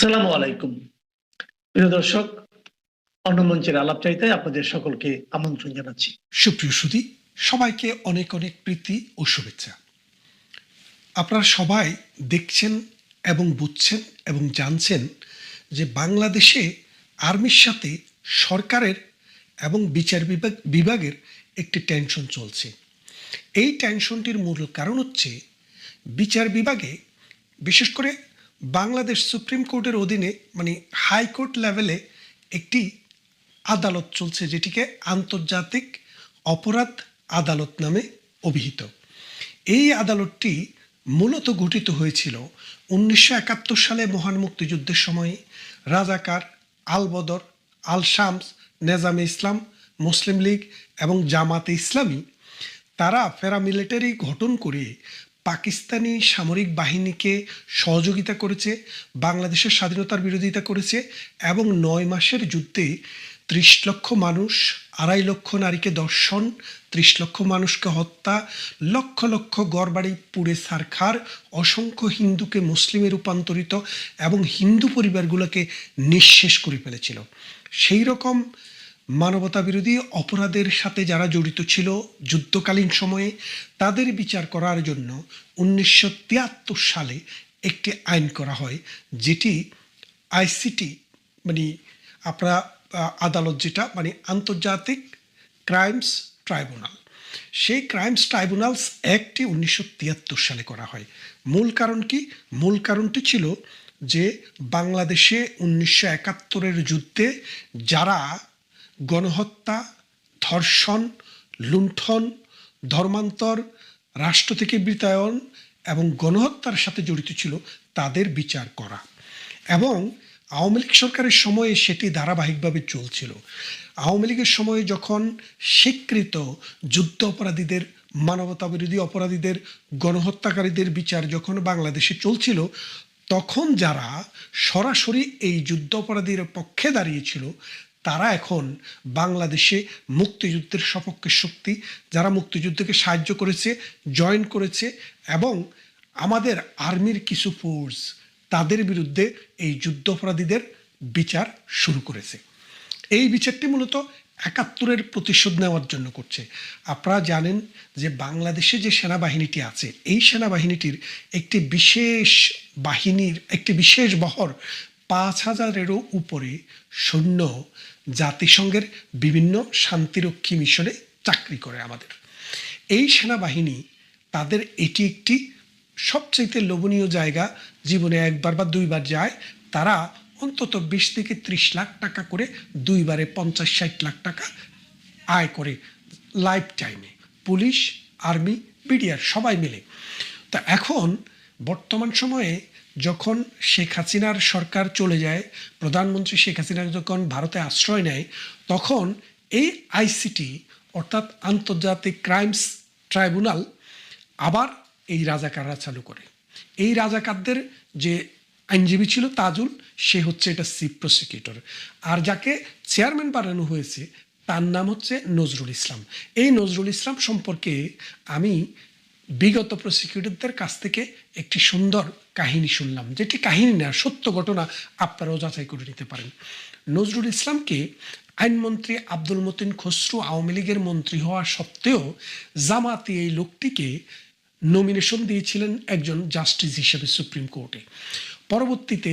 আসসালামু আলাইকুম। প্রিয় দর্শক অন্য মঞ্চের আলাপ চাইতে আপনাদের সকলকে আমন্ত্রণ জানাচ্ছি। সুপ্রিয় সুদী সবাইকে অনেক অনেক প্রীতি ও শুভেচ্ছা। আপনারা সবাই দেখছেন এবং বুঝছেন এবং জানছেন যে বাংলাদেশে আর্মির সাথে সরকারের এবং বিচার বিভাগ বিভাগের একটি টেনশন চলছে। এই টেনশনটির মূল কারণ হচ্ছে বিচার বিভাগে, বিশেষ করে বাংলাদেশ সুপ্রিম কোর্টের অধীনে মানে হাইকোর্ট লেভেলে একটি আদালত চলছে, যেটিকে আন্তর্জাতিক অপরাধ আদালত নামে অভিহিত। এই আদালতটি মূলত গঠিত হয়েছিল উনিশশো একাত্তর সালে মহান মুক্তিযুদ্ধের সময়। রাজাকার আল বদর আল শামস নেজামে ইসলাম, মুসলিম লীগ এবং জামাতে ইসলামী, তারা প্যারামিলিটারি গঠন করে পাকিস্তানি সামরিক বাহিনীকে সহযোগিতা করেছে, বাংলাদেশের স্বাধীনতার বিরোধিতা করেছে এবং নয় মাসের যুদ্ধে ত্রিশ লক্ষ মানুষ, আড়াই লক্ষ নারীকে দর্শন ত্রিশ লক্ষ মানুষকে হত্যা, লক্ষ লক্ষ গড়বাড়ি পুড়ে সারখার, অসংখ্য হিন্দুকে মুসলিমে রূপান্তরিত এবং হিন্দু পরিবারগুলোকে নিঃশেষ করে ফেলেছিল। সেই রকম মানবতা বিরোধী অপরাধের সাথে যারা জড়িত ছিল যুদ্ধকালীন সময়ে, তাদের বিচার করার জন্য উনিশশো তিয়াত্তর সালে একটি আইন করা হয়, যেটি আইসিটি মানে আপনারা আদালত যেটা মানে আন্তর্জাতিক ক্রাইমস ট্রাইব্যুনাল। সেই ক্রাইমস ট্রাইব্যুনালস অ্যাক্টটি উনিশশো তিয়াত্তর সালে করা হয়। মূল কারণ কি? মূল কারণটি ছিল যে বাংলাদেশে উনিশশো একাত্তরের যুদ্ধে যারা গণহত্যা, ধর্ষণ, লুণ্ঠন, ধর্মান্তর, রাষ্ট্র থেকে বিতায়ন এবং গণহত্যার সাথে জড়িত ছিল তাদের বিচার করা। এবং আওয়ামী লীগ সরকারের সময়ে সেটি ধারাবাহিকভাবে চলছিল। আওয়ামী লীগের সময়ে যখন স্বীকৃত যুদ্ধ অপরাধীদের মানবতা বিরোধী অপরাধীদের, গণহত্যাকারীদের বিচার যখন বাংলাদেশে চলছিল, তখন যারা সরাসরি এই যুদ্ধ অপরাধীর পক্ষে দাঁড়িয়েছিল তারা এখন বাংলাদেশে মুক্তিযুদ্ধের সপক্ষে শক্তি, যারা মুক্তিযুদ্ধকে সাহায্য করেছে জয়েন করেছে এবং আমাদের আর্মির কিছু ফোর্স তাদের বিরুদ্ধে এই যুদ্ধ অপরাধীদের বিচার শুরু করেছে। এই বিচারটি মূলত একাত্তরের প্রতিশোধ নেওয়ার জন্য করছে। আপনারা জানেন যে বাংলাদেশে যে সেনাবাহিনীটি আছে, এই সেনাবাহিনীটির একটি বিশেষ বাহিনীর, একটি বিশেষ বহর পাঁচ হাজারেরও উপরে সৈন্য জাতিসংঘের বিভিন্ন শান্তিরক্ষী মিশনে চাকরি করে আমাদের। এই সেনাবাহিনী তাদের এটি একটি সবচাইতে লোভনীয় জায়গা। জীবনে একবার বা দুইবার যায়, তারা অন্তত বিশ থেকে ত্রিশ লাখ টাকা করে দুইবারে পঞ্চাশ ষাট লাখ টাকা আয় করে লাইফ টাইমে। পুলিশ, আর্মি, বিডিআর সবাই মিলে। তা এখন বর্তমান সময়ে যখন শেখ হাসিনার সরকার চলে যায়, প্রধানমন্ত্রী শেখ হাসিনা যখন ভারতে আশ্রয় নেয়, তখন এই আইসিটি, অর্থাৎ আন্তর্জাতিক ক্রাইমস ট্রাইব্যুনাল, আবার এই রাজাকাররা চালু করে। এই রাজাকারদের যে আইনজীবী ছিল তাজুল, সে হচ্ছে এটা চিফ প্রসিকিউটর। আর যাকে চেয়ারম্যান বানানো হয়েছে, তার নাম হচ্ছে নজরুল ইসলাম। এই নজরুল ইসলাম সম্পর্কে আমি বিগত প্রসিকিউটরদের কাছ থেকে একটি সুন্দর কাহিনী শুনলাম, যেটি কাহিনী না, সত্য ঘটনা আপনারাও যাচাই করে নিতে পারেন। নজরুল ইসলামকে আইনমন্ত্রী আব্দুল মতিন খসরু আওয়ামী লীগের মন্ত্রী হওয়া সত্ত্বেও জামাতি এই লোকটিকে নমিনেশন দিয়েছিলেন একজন জাস্টিস হিসেবে সুপ্রিম কোর্টে পরবর্তীতে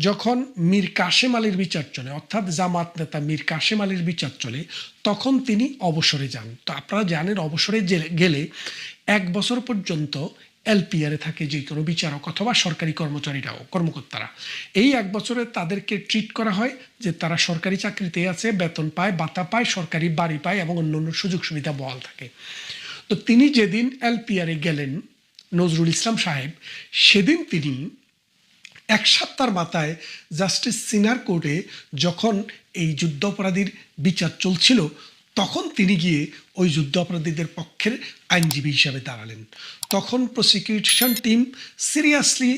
যখন মীর কাশেম আলীর বিচার চলে, অর্থাৎ জামাত নেতা মীর কাশেম আলীর বিচার চলে, তখন তিনি অবসরে যান। তো আপনারা জানেন, অবসরে গেলে এক বছর পর্যন্ত এলপিআরে থাকে যে কোনো বিচারক অথবা সরকারি কর্মচারীরাও, কর্মকর্তারা। এই এক বছরে তাদেরকে ট্রিট করা হয় যে তারা সরকারি চাকরিতে আছে, বেতন পায়, ভাতা পায়, সরকারি বাড়ি পায় এবং অন্যান্য সুযোগ সুবিধা বহাল থাকে। তো তিনি যেদিন এলপিআরে গেলেন, নজরুল ইসলাম সাহেব, সেদিন তিনি এক সপ্তাহের মাথায় জাস্টিস সিনার কোর্টে যখন এই যুদ্ধ অপরাধীর বিচার চলছিল, তখন তিনি গিয়ে ওই যুদ্ধ অপরাধীদের পক্ষের আইনজীবী হিসাবে দাঁড়ালেন। তখন প্রসিকিউশন টিম সিরিয়াসলি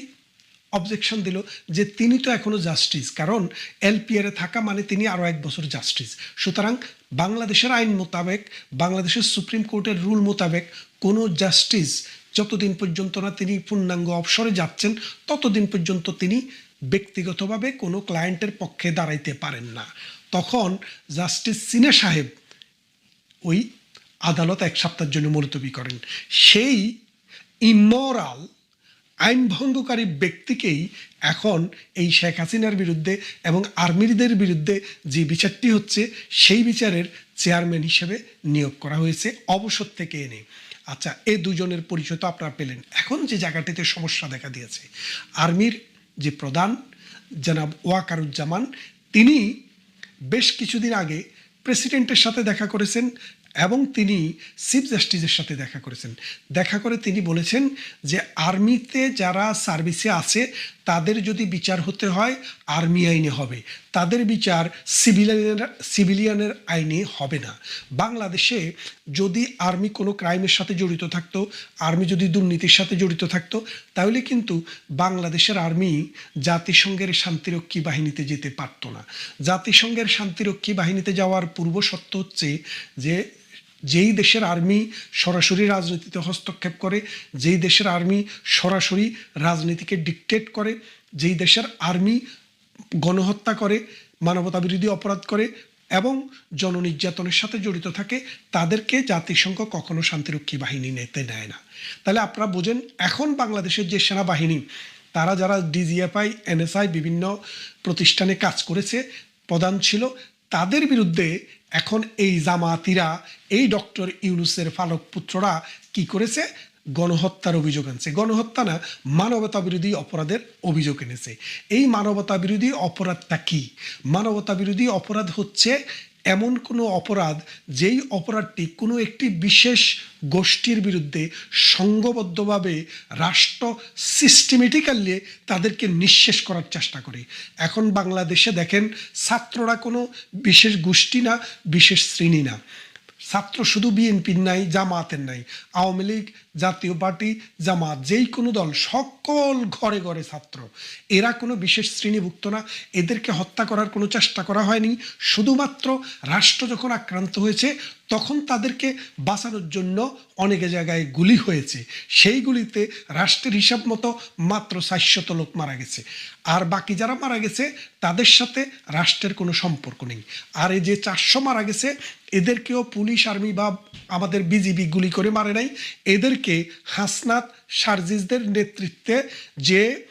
অবজেকশন দিল যে তিনি তো এখনও জাস্টিস কারণ এলপিআরে থাকা মানে তিনি আরও এক বছর জাস্টিস সুতরাং বাংলাদেশের আইন মোতাবেক, বাংলাদেশের সুপ্রিম কোর্টের রুল মোতাবেক কোনো জাস্টিস যতদিন পর্যন্ত না তিনি পূর্ণাঙ্গ অবসরে যাচ্ছেন, ততদিন পর্যন্ত তিনি ব্যক্তিগতভাবে কোনো ক্লায়েন্টের পক্ষে দাঁড়াইতে পারেন না। তখন জাস্টিস সিনে সাহেব ওই আদালত এক সপ্তাহের জন্য মুলতবি করেন। সেই ইমরাল আইন ভঙ্গকারী ব্যক্তিকেই এখন এই শেখ হাসিনার বিরুদ্ধে এবং আর্মিদের বিরুদ্ধে যে বিচারটি হচ্ছে, সেই বিচারের চেয়ারম্যান হিসেবে নিয়োগ করা হয়েছে, অবসর থেকে এনে। আচ্ছা এই দুজনের পরিচয় তো আপনারা পেলেন। এখন যে জায়গাটিতে সমস্যা দেখা দিয়েছে, আর্মির যে প্রধান জনাব ওয়াকারুজ্জামান, তিনি বেশ কিছুদিন আগে প্রেসিডেন্টের সাথে দেখা করেছেন এবং তিনি চিফ জাস্টিসের সাথে দেখা করেছেন। দেখা করে তিনি বলেছেন যে, আর্মিতে যারা সার্ভিসে আছে, তাদের যদি বিচার হতে হয়, আর্মি আইনে হবে। তাদের বিচার সিভিলিয়ানের সিভিলিয়ানের আইনে হবে না। বাংলাদেশে যদি আর্মি কোনো ক্রাইমের সাথে জড়িত থাকতো, আর্মি যদি দুর্নীতির সাথে জড়িত থাকতো, তাহলে কিন্তু বাংলাদেশের আর্মি জাতিসংঘের শান্তিরক্ষী বাহিনীতে যেতে পারতো না। জাতিসংঘের শান্তিরক্ষী বাহিনীতে যাওয়ার পূর্ব শর্ত হচ্ছে যে যেই দেশের আর্মি সরাসরি রাজনীতিতে হস্তক্ষেপ করে, যেই দেশের আর্মি সরাসরি রাজনীতিকে ডিকটেট করে, যেই দেশের আর্মি গণহত্যা করে মানবতা বিরোধী অপরাধ করে এবং জননির্যাতনের সাথে জড়িত থাকে, তাদেরকে জাতিসংঘ কখনো শান্তিরক্ষী বাহিনী নিতে নেয় না। তাহলে আপনারা বোঝেন, এখন বাংলাদেশের যে সেনাবাহিনী, তারা যারা ডিজিএফআই এনএসআই বিভিন্ন প্রতিষ্ঠানে কাজ করেছে, প্রধান ছিল তাদের বিরুদ্ধে এখন এই জামাতিরা এই ডক্টর ইউনুসের ফালক পুত্ররা কি করেছে? গণহত্যার অভিযোগ আনছে। গণহত্যা না মানবতা বিরোধী অপরাধের অভিযোগ এনেছে। এই মানবতা বিরোধী অপরাধটা কি? মানবতা বিরোধী অপরাধ হচ্ছে এমন কোনো অপরাধ যেই অপরাধটি কোনো একটি বিশেষ গোষ্ঠীর বিরুদ্ধে সংঘবদ্ধভাবে রাষ্ট্র সিস্টেমেটিক্যালি তাদেরকে নিঃশেষ করার চেষ্টা করে। এখন বাংলাদেশে দেখেন ছাত্ররা কোনো বিশেষ গোষ্ঠী না, বিশেষ শ্রেণি না। ছাত্র শুধু বিএনপির নাই জামাতের নাই। আওয়ামী লীগ, জাতীয় পার্টি জামাত যেই কোনো দল, সকল ঘরে ঘরে ছাত্র। এরা কোনো বিশেষ শ্রেণীভুক্ত না। এদেরকে হত্যা করার কোনো চেষ্টা করা হয়নি। শুধুমাত্র রাষ্ট্র যখন আক্রান্ত হয়েছে তখন তাদেরকে বাঁচানোর জন্য অনেক জায়গায় গুলি হয়েছে। সেই গুলিতে রাষ্ট্রের হিসাব মতো মাত্র চারশত লোক মারা গেছে। আর বাকি যারা মারা গেছে, তাদের সাথে রাষ্ট্রের কোনো সম্পর্ক নেই। আর এই যে চারশো মারা গেছে, এদেরকেও পুলিশ, আর্মি বা আমাদের বিজিবি গুলি করে মারে নাই। এদেরকে হাসনাত সার্জিসদের নেতৃত্বে যে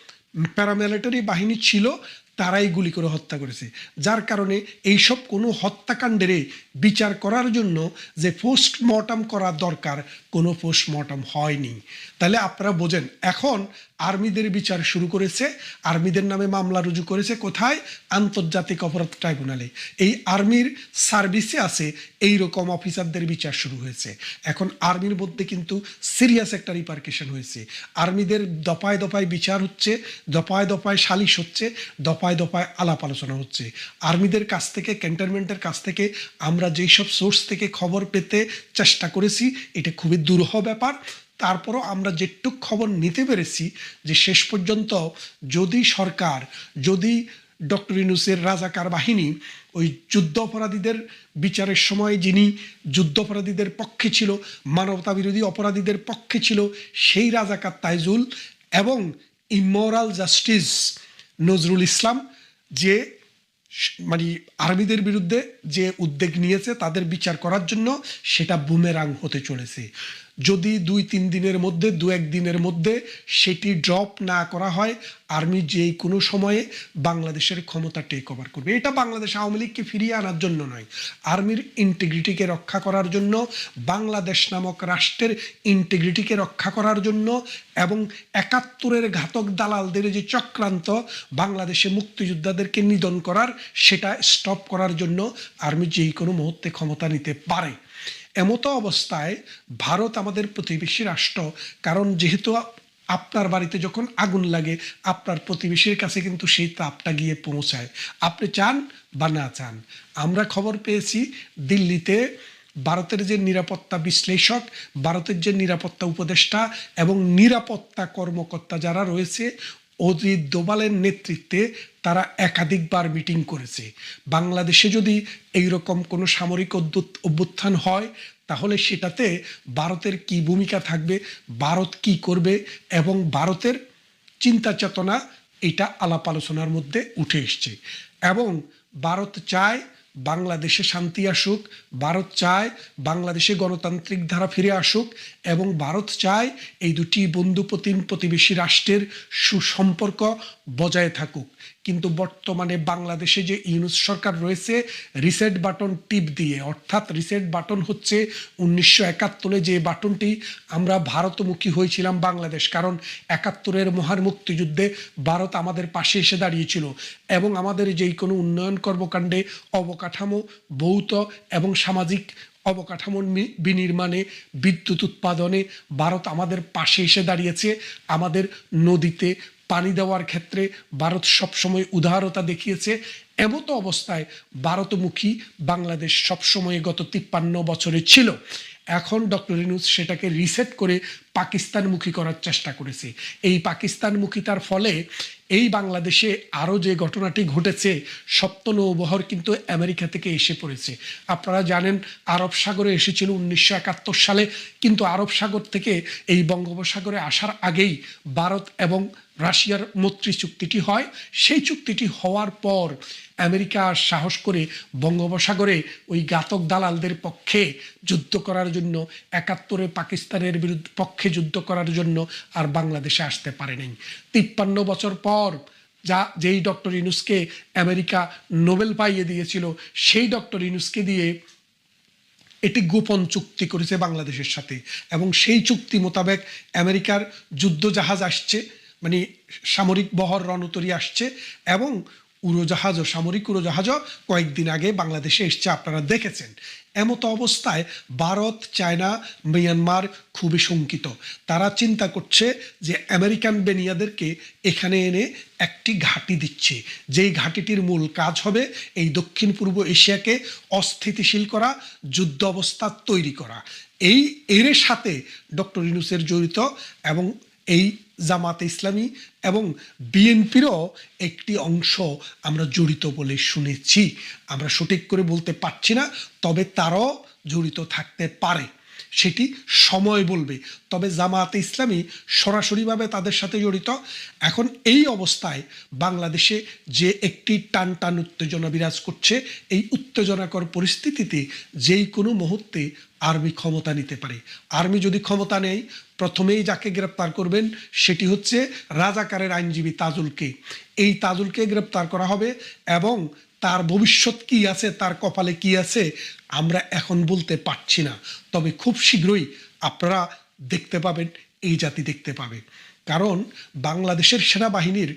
প্যারামিলিটারি বাহিনী ছিল, তারাই গুলি করে হত্যা করেছে। যার কারণে এইসব কোনো হত্যাকাণ্ডের বিচার করার জন্য যে পোস্টমর্টম করা দরকার, কোনো পোস্টমর্টম হয়নি। তাহলে আপনারা বোঝেন, এখন আর্মিদের বিচার শুরু করেছে, আর্মিদের নামে মামলা রুজু করেছে কোথায়? আন্তর্জাতিক অপরাধ ট্রাইব্যুনালে। এই আর্মির সার্ভিসে আছে এই রকম অফিসারদের বিচার শুরু হয়েছে। এখন আর্মির মধ্যে কিন্তু সিরিয়াস একটা রিপার্কেশন হয়েছে। আর্মিদের দফায় দফায় বিচার হচ্ছে, দফায় দফায় সালিশ হচ্ছে, দফায় দফায় আলাপ আলোচনা হচ্ছে। আর্মিদের কাছ থেকে ক্যান্টনমেন্টের কাছ থেকে আমরা যেই সব সোর্স থেকে খবর পেতে চেষ্টা করেছি, এটা খুবই দুরূহ ব্যাপার। তারপরও আমরা যেটুক খবর নিতে পেরেছি যে শেষ পর্যন্ত যদি সরকার, যদি ডক্টর ইনুসের রাজাকার বাহিনী ওই যুদ্ধ অপরাধীদের বিচারের সময় যিনি যুদ্ধ অপরাধীদের পক্ষে ছিল মানবতা বিরোধী অপরাধীদের পক্ষে ছিল, সেই রাজাকার তাইজুল এবং ইমোরাল জাস্টিস নজরুল ইসলাম যে মানে আর্মিদের বিরুদ্ধে যে উদ্যোগ নিয়েছে তাদের বিচার করার জন্য সেটা বুমেরাং হতে চলেছে। যদি দুই, তিন দিনের মধ্যে, দু এক দিনের মধ্যে সেটি ড্রপ না করা হয় আর্মি যে কোনো সময়ে বাংলাদেশের ক্ষমতা টেক ওভার করবে। এটা বাংলাদেশ আওয়ামী লীগকে ফিরিয়ে আনার জন্য নয়। আর্মির ইন্টিগ্রিটিকে রক্ষা করার জন্য, বাংলাদেশ নামক রাষ্ট্রের ইন্টিগ্রিটিকে রক্ষা করার জন্য এবং একাত্তরের ঘাতক দালালদের যে চক্রান্ত, বাংলাদেশে মুক্তিযোদ্ধাদেরকে নিধন করার, সেটা স্টপ করার জন্য আর্মি যেই কোনো মুহূর্তে ক্ষমতা নিতে পারে। এমতো অবস্থায় ভারত আমাদের প্রতিবেশী রাষ্ট্র। কারণ যেহেতু আপনার বাড়িতে যখন আগুন লাগে, আপনার প্রতিবেশীর কাছে কিন্তু সেই তাপটা গিয়ে পৌঁছায়। আপনি চান বা না চান? আমরা খবর পেয়েছি দিল্লিতে ভারতের যে নিরাপত্তা বিশ্লেষক, ভারতের যে নিরাপত্তা উপদেষ্টা এবং নিরাপত্তা কর্মকর্তা যারা রয়েছে, অজিত দোবালের নেতৃত্বে তারা একাধিকবার মিটিং করেছে। বাংলাদেশে যদি এইরকম কোনো সামরিক অভ্যুত্থান হয়, তাহলে সেটাতে ভারতের কি ভূমিকা থাকবে, ভারত কি করবে এবং ভারতের চিন্তা চেতনা এটা আলাপ আলোচনার মধ্যে উঠে এসছে। এবং ভারত চায় বাংলাদেশে শান্তি আসুক, ভারত চায় বাংলাদেশে গণতান্ত্রিক ধারা ফিরে আসুক এবং ভারত চায় এই দুটি বন্ধু প্রতিম- প্রতিবেশী রাষ্ট্রের সুসম্পর্ক বজায় থাকুক। কিন্তু বর্তমানে বাংলাদেশে যে ইউনুস সরকার রয়েছে রিসেট বাটন টিপ দিয়ে, অর্থাৎ রিসেট বাটন হচ্ছে উনিশশো একাত্তরে যে বাটনটি আমরা ভারতমুখী হয়েছিলাম বাংলাদেশ। কারণ একাত্তরের মহান মুক্তিযুদ্ধে ভারত আমাদের পাশে এসে দাঁড়িয়েছিল এবং আমাদের যেই কোনো উন্নয়ন কর্মকাণ্ডে অবকাঠামো, ভৌত এবং সামাজিক অবকাঠামোর বিনির্মাণে, বিদ্যুৎ উৎপাদনে ভারত আমাদের পাশে এসে দাঁড়িয়েছে। আমাদের নদীতে পানি দেওয়ার ক্ষেত্রে ভারত সবসময় উদারতা দেখিয়েছে। এমতো অবস্থায় ভারতমুখী বাংলাদেশ সবসময় গত তিপ্পান্ন বছরে ছিল। এখন ডক্টর ইনুস সেটাকে রিসেট করে পাকিস্তানমুখী করার চেষ্টা করেছে। এই পাকিস্তানমুখিতার ফলে এই বাংলাদেশে আরও যে ঘটনাটি ঘটেছে সপ্ত নৌবহর কিন্তু আমেরিকা থেকে এসে পড়েছে। আপনারা জানেন, আরব সাগরে এসেছিল উনিশশো একাত্তর সালে, কিন্তু আরব সাগর থেকে এই বঙ্গোপসাগরে আসার আগেই ভারত এবং রাশিয়ার মৈত্রী চুক্তিটি হয়। সেই চুক্তিটি হওয়ার পর আমেরিকা সাহস করে বঙ্গোপসাগরে ওই ঘাতক দালালদের পক্ষে যুদ্ধ করার জন্য, একাত্তরে পাকিস্তানের বিরুদ্ধে, পক্ষে যুদ্ধ করার জন্য আর বাংলাদেশে আসতে পারেনি তিপ্পান্ন বছর পর যা, যেই ডক্টর ইনুসকে আমেরিকা নোবেল পাইয়ে দিয়েছিল, সেই ডক্টর ইনুসকে দিয়ে এটি গোপন চুক্তি করেছে বাংলাদেশের সাথে। এবং সেই চুক্তি মোতাবেক আমেরিকার যুদ্ধজাহাজ আসছে। মানে সামরিক বহর রণতরী আসছে এবং উড়োজাহাজও সামরিক উড়োজাহাজও কয়েকদিন আগে বাংলাদেশে এসছে, আপনারা দেখেছেন। এমতো অবস্থায় ভারত, চায়না, মিয়ানমার খুবই শঙ্কিত। তারা চিন্তা করছে যে আমেরিকান বেনিয়াদেরকে এখানে এনে একটি ঘাঁটি দিচ্ছে। যেই ঘাঁটিটির মূল কাজ হবে এই দক্ষিণ পূর্ব এশিয়াকে অস্থিতিশীল করা যুদ্ধ অবস্থা তৈরি করা। এই, এর সাথে ডক্টর ইনুসের জড়িত এবং এই জামাতে ইসলামী এবং বিএনপিরও একটি অংশ আমরা জড়িত বলে শুনেছি। আমরা সঠিক করে বলতে পারছি না, তবে তারাও জড়িত থাকতে পারে। সেটি সময় বলবে। তবে জামাতে ইসলামী সরাসরিভাবে তাদের সাথে জড়িত। এখন এই অবস্থায় বাংলাদেশে যে একটি টান টান উত্তেজনা বিরাজ করছে, এই উত্তেজনাকর পরিস্থিতিতে যেই কোনো মুহূর্তে আর্মি ক্ষমতা নিতে পারে। আর্মি যদি ক্ষমতা নেয় প্রথমেই যাকে গ্রেপ্তার করবেন, সেটি হচ্ছে রাজাকারের আইনজীবী তাজুলকে। এই তাজুলকে গ্রেপ্তার করা হবে এবং তার ভবিষ্যৎ কি আছে, তার কপালে কি আছে, আমরা এখন বলতে পারছি না। তবে খুব শীঘ্রই আপনারা দেখতে পাবেন, এই জাতি দেখতে পাবে। কারণ বাংলাদেশের সেনাবাহিনীর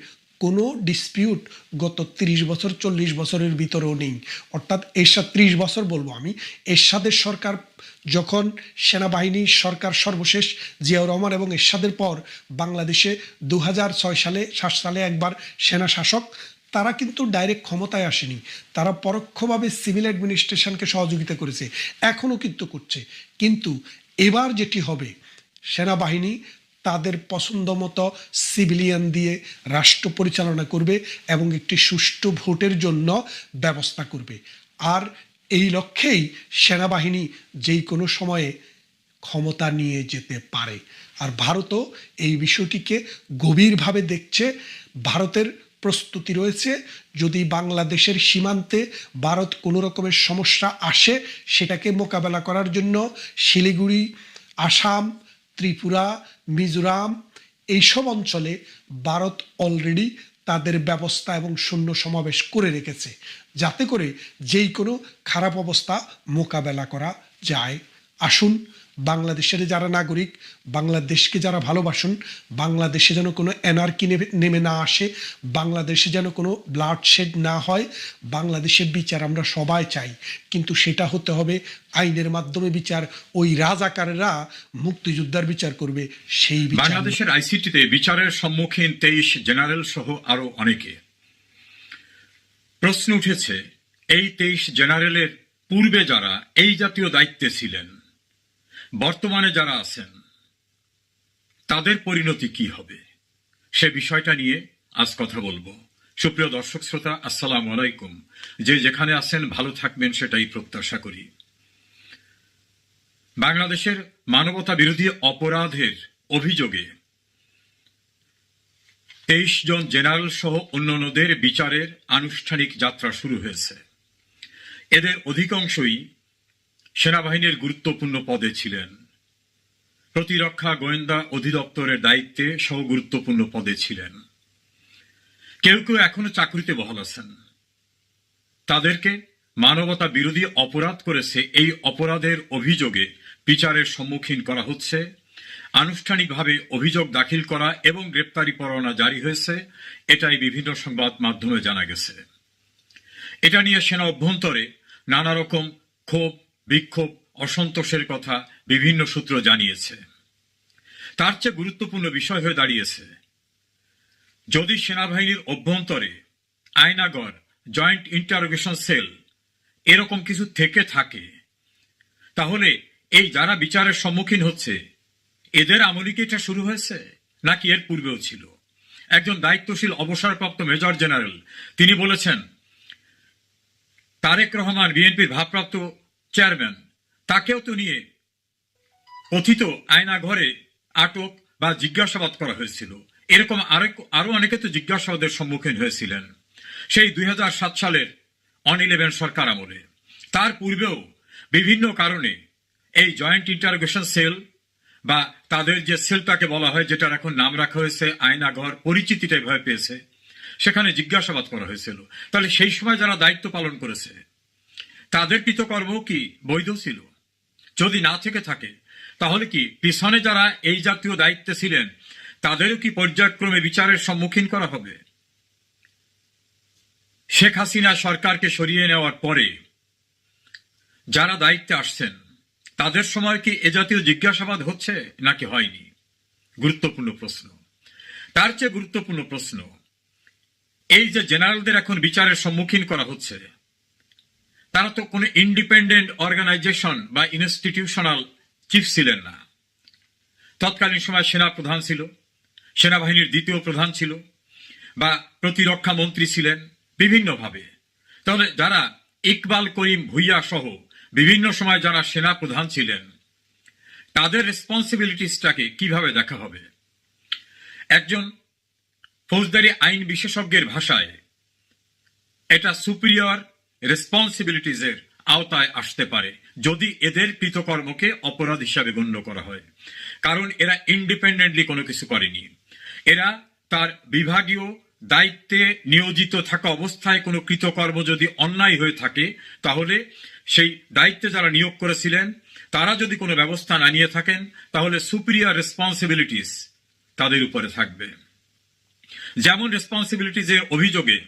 কোনো ডিসপিউট গত তিরিশ বছর, চল্লিশ বছরের ভিতরেও নেই। অর্থাৎ এরশাদ ত্রিশ বছর বলব আমি, এরশাদের সরকার যখন সেনাবাহিনী সরকার সর্বশেষ জিয়াউর রহমান এবং এরশাদের পর বাংলাদেশে দু সালে, সাত সালে একবার সেনা শাসক, তারা কিন্তু ডাইরেক্ট ক্ষমতায় আসেনি। তারা পরোক্ষভাবে সিভিল অ্যাডমিনিস্ট্রেশনকে সহযোগিতা করেছে। এখনও কিন্তু করছে। কিন্তু এবার যেটি হবে, সেনাবাহিনী তাদের পছন্দ মতো সিভিলিয়ান দিয়ে রাষ্ট্র পরিচালনা করবে এবং একটি সুষ্ঠু ভোটের জন্য ব্যবস্থা করবে। আর এই লক্ষ্যেই সেনাবাহিনী যেই কোনো সময়ে ক্ষমতা নিয়ে যেতে পারে। আর ভারতও এই বিষয়টিকে গভীরভাবে দেখছে। ভারতের প্রস্তুতি রয়েছে। যদি বাংলাদেশের সীমান্তে ভারত কোনো রকমের সমস্যা আসে, সেটাকে মোকাবেলা করার জন্য শিলিগুড়ি, আসাম, ত্রিপুরা মিজোরাম, এইসব অঞ্চলে ভারত অলরেডি তাদের ব্যবস্থা এবং শূন্য সমাবেশ করে রেখেছে। যাতে করে যেই কোনো খারাপ অবস্থা মোকাবেলা করা যায়। আসুন, বাংলাদেশের যারা নাগরিক, বাংলাদেশকে যারা ভালোবাসুন, বাংলাদেশে যেন কোনো এনার্কি নেমে না আসে, বাংলাদেশে যেন কোনো ব্লাড শেড না হয় বাংলাদেশের বিচার আমরা সবাই চাই। কিন্তু সেটা হতে হবে আইনের মাধ্যমে বিচার, ওই রাজাকারেরা মুক্তিযোদ্ধার বিচার করবে, সেই বাংলাদেশের আইসিটিতে বিচারের সম্মুখীন তেইশ জেনারেল সহ আরও অনেকে। প্রশ্ন উঠেছে, এই তেইশ জেনারেলের পূর্বে যারা এই জাতীয় দায়িত্বে ছিলেন বর্তমানে যারা আছেন, তাদের পরিণতি কি হবে? সে বিষয়টা নিয়ে আজ কথা বলব। সুপ্রিয় দর্শক শ্রোতা, আসসালাম আলাইকুম। যে যেখানে আছেন, ভালো থাকবেন, সেটাই প্রত্যাশা করি। বাংলাদেশের মানবতা বিরোধী অপরাধের অভিযোগে তেইশ জন জেনারেল সহ অন্যান্যদের বিচারের আনুষ্ঠানিক যাত্রা শুরু হয়েছে। এদের অধিকাংশই সেনাবাহিনীর গুরুত্বপূর্ণ পদে ছিলেন। প্রতিরক্ষা গোয়েন্দা অধিদপ্তরের দায়িত্বে সহ গুরুত্বপূর্ণ পদে ছিলেন। কেউ কেউ এখনও চাকরিতে বহাল আছেন। তাদেরকে মানবতা বিরোধী অপরাধ করেছে এই অপরাধের অভিযোগে বিচারের সম্মুখীন করা হচ্ছে। আনুষ্ঠানিকভাবে অভিযোগ দাখিল করা এবং গ্রেপ্তারি পরোয়ানা জারি হয়েছে, এটাই বিভিন্ন সংবাদ মাধ্যমে জানা গেছে। এটা নিয়ে সেনা অভ্যন্তরে নানা রকম ক্ষোভ বিক্ষোভ, অসন্তোষের কথা বিভিন্ন সূত্র জানিয়েছে। তার চেয়ে গুরুত্বপূর্ণ বিষয় হয়ে দাঁড়িয়েছে, যদি সেনাবাহিনীর অভ্যন্তরে আয়নাগর জয়েন্ট ইন্টারোগেশন সেল এরকম কিছু থেকে থাকে, তাহলে এই যারা বিচারের সম্মুখীন হচ্ছে, এদের আমলে কি এটা শুরু হয়েছে? নাকি এর পূর্বেও ছিল? একজন দায়িত্বশীল অবসরপ্রাপ্ত মেজর জেনারেল, তিনি বলেছেন, তারেক রহমান বিএনপির ভারপ্রাপ্ত চেয়ারম্যান, তাকেও তো নিয়ে কথিত আয়না ঘরে আটক বা জিজ্ঞাসাবাদ করা হয়েছিল। এরকম আরেক, আরও অনেকে তো জিজ্ঞাসাবাদের সম্মুখীন হয়েছিলেন। সেই দুই হাজার সাত সালের অন ইলেভেন সরকার আমলে। তার পূর্বেও বিভিন্ন কারণে এই জয়েন্ট ইন্টারোগেশন সেল বা তাদের যে সেলটাকে বলা হয়, যেটার এখন নাম রাখা হয়েছে আয়নাঘর পরিচিতিটা ভয় পেয়েছে, সেখানে জিজ্ঞাসাবাদ করা হয়েছিল। তাহলে সেই সময় যারা দায়িত্ব পালন করেছে তাদের কৃতকর্ম কি? বৈধ ছিল। যদি না থেকে থাকে, তাহলে কি পিছনে যারা এই জাতীয় দায়িত্বে ছিলেন, তাদেরও কি পর্যায়ক্রমে বিচারের সম্মুখীন করা হবে? শেখ হাসিনা সরকারকে সরিয়ে নেওয়ার পরে যারা দায়িত্বে আসছেন, তাদের সময় কি এ জাতীয় জিজ্ঞাসাবাদ হচ্ছে নাকি হয়নি? গুরুত্বপূর্ণ প্রশ্ন। তার চেয়ে গুরুত্বপূর্ণ প্রশ্ন, এই যে জেনারেলদের এখন বিচারের সম্মুখীন করা হচ্ছে তারা তো কোনো ইন্ডিপেন্ডেন্ট অর্গানাইজেশন বা ইনস্টিটিউশনাল চিফ ছিলেন না। তৎকালীন সময় সেনা প্রধান ছিল, সেনাবাহিনীর দ্বিতীয় প্রধান ছিল বা প্রতিরক্ষা মন্ত্রী ছিলেন বিভিন্নভাবে। তাহলে যারা ইকবাল করিম ভুইয়া সহ বিভিন্ন সময় যারা সেনা প্রধান ছিলেন, তাদের রেসপন্সিবিলিটিসটাকে কীভাবে দেখা হবে? একজন ফৌজদারি আইন বিশেষজ্ঞের ভাষায়, এটা সুপিরিয়র রেসপন্সিবিলিটিজের আওতায় আসতে পারে, যদি এদের কৃতকর্মকে অপরাধ হিসাবে গণ্য করা হয়। কারণ এরা ইন্ডিপেন্ডেন্টলি কোনো কিছু করেনি। এরা তার বিভাগীয় দায়িত্বে নিয়োজিত থাকা অবস্থায় কোনো কৃতকর্ম যদি অন্যায় হয়ে থাকে, তাহলে সেই দায়িত্বে যারা নিয়োগ করেছিলেন, তারা যদি কোনো ব্যবস্থা না নিয়ে থাকেন, তাহলে সুপিরিয়র রেসপন্সিবিলিটিস তাদের উপরে থাকবে। যেমন রেসপন্সিবিলিটিজের অভিযোগে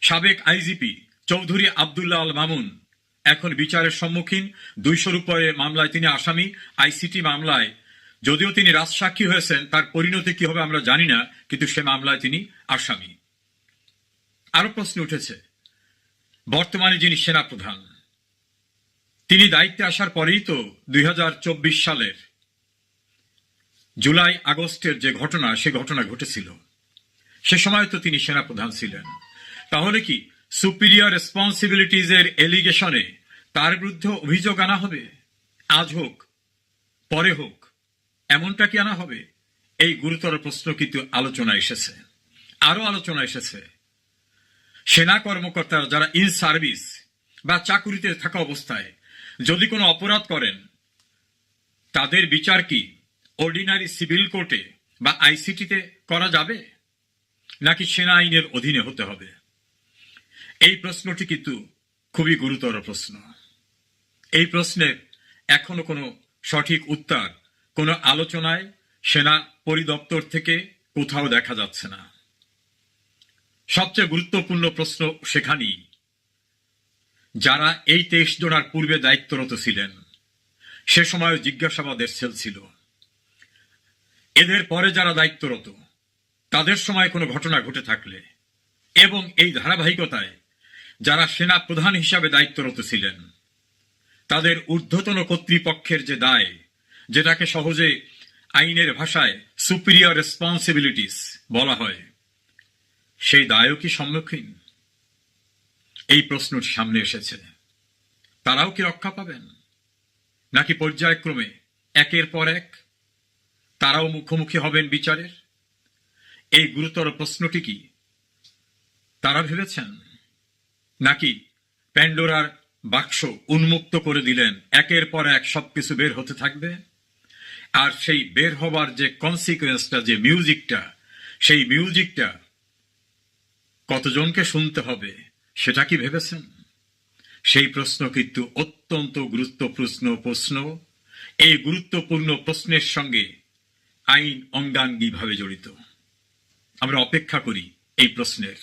সাবেক আইজিপি চৌধুরী আবদুল্লাহ আল মামুন। এখন বিচারের সম্মুখীন। দুইশোর উপরে মামলায় তিনি আসামি। আইসিটি মামলায়। যদিও তিনি রাজসাক্ষী হয়েছেন, তার পরিণতি কি হবে আমরা জানি না, কিন্তু সে মামলায় তিনি আসামি। আরও প্রশ্ন উঠেছে। বর্তমানে যিনি সেনাপ্রধান, তিনি দায়িত্বে আসার পরেই তো দুই হাজার চব্বিশ সালের জুলাই আগস্টের যে ঘটনা, সে ঘটনা ঘটেছিল। সে সময় তো তিনি সেনাপ্রধান ছিলেন। তাহলে কি সুপিরিয়র রেসপন্সিবিলিটিজ এর এলিগেশনে তার বিরুদ্ধে অভিযোগ আনা হবে। আজ হোক, পরে হোক, এমনটা কি আনা হবে? এই গুরুতর প্রশ্ন কিন্তু আলোচনা এসেছে। আরও আলোচনা এসেছে। সেনা কর্মকর্তারা যারা ইন সার্ভিস বা চাকুরিতে থাকা অবস্থায় যদি কোনো অপরাধ করেন, তাদের বিচার কি অর্ডিনারি সিভিল কোর্টে বা আইসিটিতে করা যাবে? নাকি সেনা আইনের অধীনে হতে হবে? এই প্রশ্নটি কিন্তু খুবই গুরুতর প্রশ্ন। এই প্রশ্নের এখনও কোনো সঠিক উত্তর, কোনো আলোচনায় সেনা পরিদপ্তর থেকে কোথাও দেখা যাচ্ছে না। সবচেয়ে গুরুত্বপূর্ণ প্রশ্ন সেখানেই, যারা এই তেইশ জনার পূর্বে দায়িত্বরত ছিলেন, সে সময় জিজ্ঞাসাবাদের সেল ছিল। এদের পরে যারা দায়িত্বরত, তাদের সময় কোনো ঘটনা ঘটে থাকলে এবং এই ধারাবাহিকতায় যারা সেনা প্রধান হিসাবে দায়িত্বরত ছিলেন, তাদের ঊর্ধ্বতন কর্তৃপক্ষের যে দায়, যেটাকে সহজে আইনের ভাষায় সুপিরিয়র রেসপন্সিবিলিটিস বলা হয়, সেই দায়ও কি সম্মুখীন? এই প্রশ্নটি সামনে এসেছে। তারাও কি রক্ষা পাবেন? নাকি পর্যায়ক্রমে একের পর এক তারাও মুখোমুখি হবেন বিচারের? এই গুরুতর প্রশ্নটি কি তারা ভেবেছেন? নাকি প্যান্ডোরার বাক্স উন্মুক্ত করে দিলেন, একের পর এক সবকিছু বের হতে থাকবে? আর সেই বের হবার যে কনসিকুয়েন্সটা যে মিউজিকটা সেই মিউজিকটা কতজনকে শুনতে হবে, সেটা কি ভেবেছেন? সেই প্রশ্ন কিন্তু অত্যন্ত গুরুত্বপূর্ণ প্রশ্ন। এই গুরুত্বপূর্ণ প্রশ্নের সঙ্গে আইন অঙ্গাঙ্গিভাবে জড়িত। আমরা অপেক্ষা করি এই প্রশ্নের।